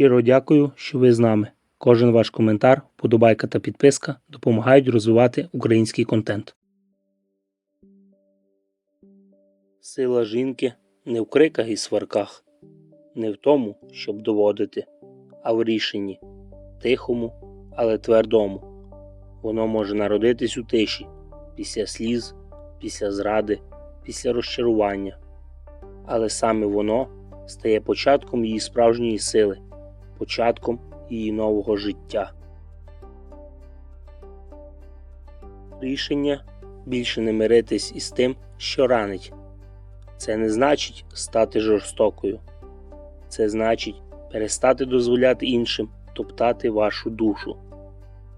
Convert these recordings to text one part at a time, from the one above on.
Щиро дякую, що ви з нами. Кожен ваш коментар, вподобайка та підписка допомагають розвивати український контент. Сила жінки не в криках і сварках, не в тому, щоб доводити, а в рішенні тихому, але твердому. Воно може народитись у тиші, після сліз, після зради, після розчарування. Але саме воно стає початком її справжньої сили, початком її нового життя. Рішення більше не миритись із тим, що ранить. Це не значить стати жорстокою. Це значить перестати дозволяти іншим топтати вашу душу.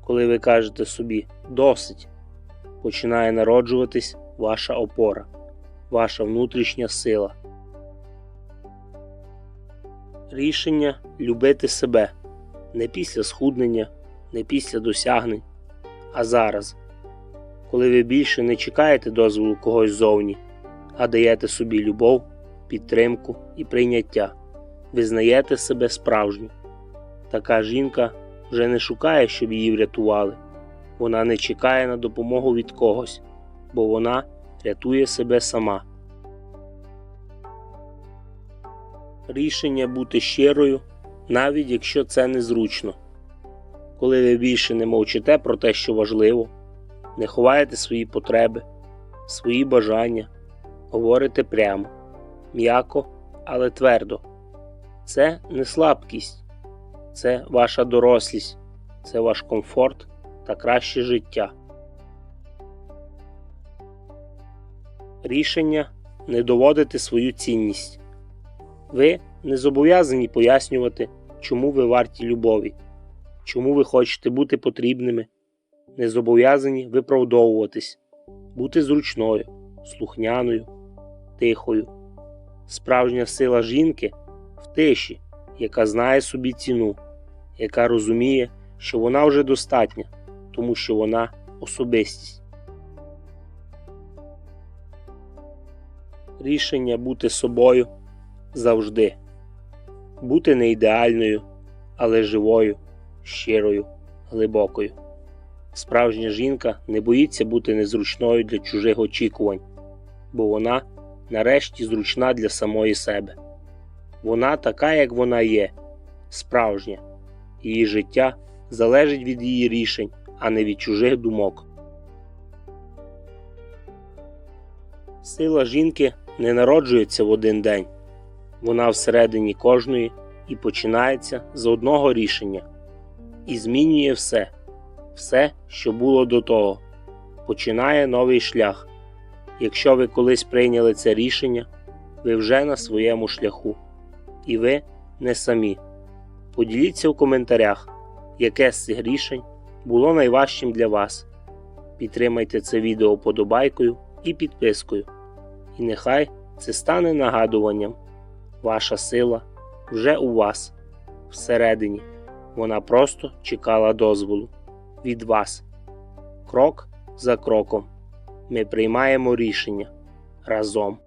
Коли ви кажете собі досить, починає народжуватись ваша опора, ваша внутрішня сила. Рішення любити себе не після схуднення, не після досягнень, а зараз, коли ви більше не чекаєте дозволу когось зовні, а даєте собі любов, підтримку і прийняття, визнаєте себе справжню. Така жінка вже не шукає, щоб її врятували. Вона не чекає на допомогу від когось, бо вона рятує себе сама. Рішення бути щирою, навіть якщо це незручно. Коли ви більше не мовчите про те, що важливо, не ховаєте свої потреби, свої бажання, говорите прямо, м'яко, але твердо. Це не слабкість, це ваша дорослість, це ваш комфорт та краще життя. Рішення не доводити свою цінність. Ви не зобов'язані пояснювати, чому ви варті любові, чому ви хочете бути потрібними, не зобов'язані виправдовуватись, бути зручною, слухняною, тихою. Справжня сила жінки в тиші, яка знає собі ціну, яка розуміє, що вона вже достатня, тому що вона особистість. Рішення бути собою завжди, бути не ідеальною, але живою, щирою, глибокою. Справжня жінка не боїться бути незручною для чужих очікувань, бо вона нарешті зручна для самої себе. Вона така, як вона є, справжня. Її життя залежить від її рішень, а не від чужих думок. Сила жінки не народжується в один день. Вона всередині кожної і починається з одного рішення і змінює все, все, що було до того, починає новий шлях. Якщо ви колись прийняли це рішення, ви вже на своєму шляху, і ви не самі. Поділіться у коментарях, яке з цих рішень було найважчим для вас. Підтримайте це відео подобайкою і підпискою. І нехай це стане нагадуванням. Ваша сила вже у вас всередині. Вона просто чекала дозволу від вас. Крок за кроком ми приймаємо рішення разом.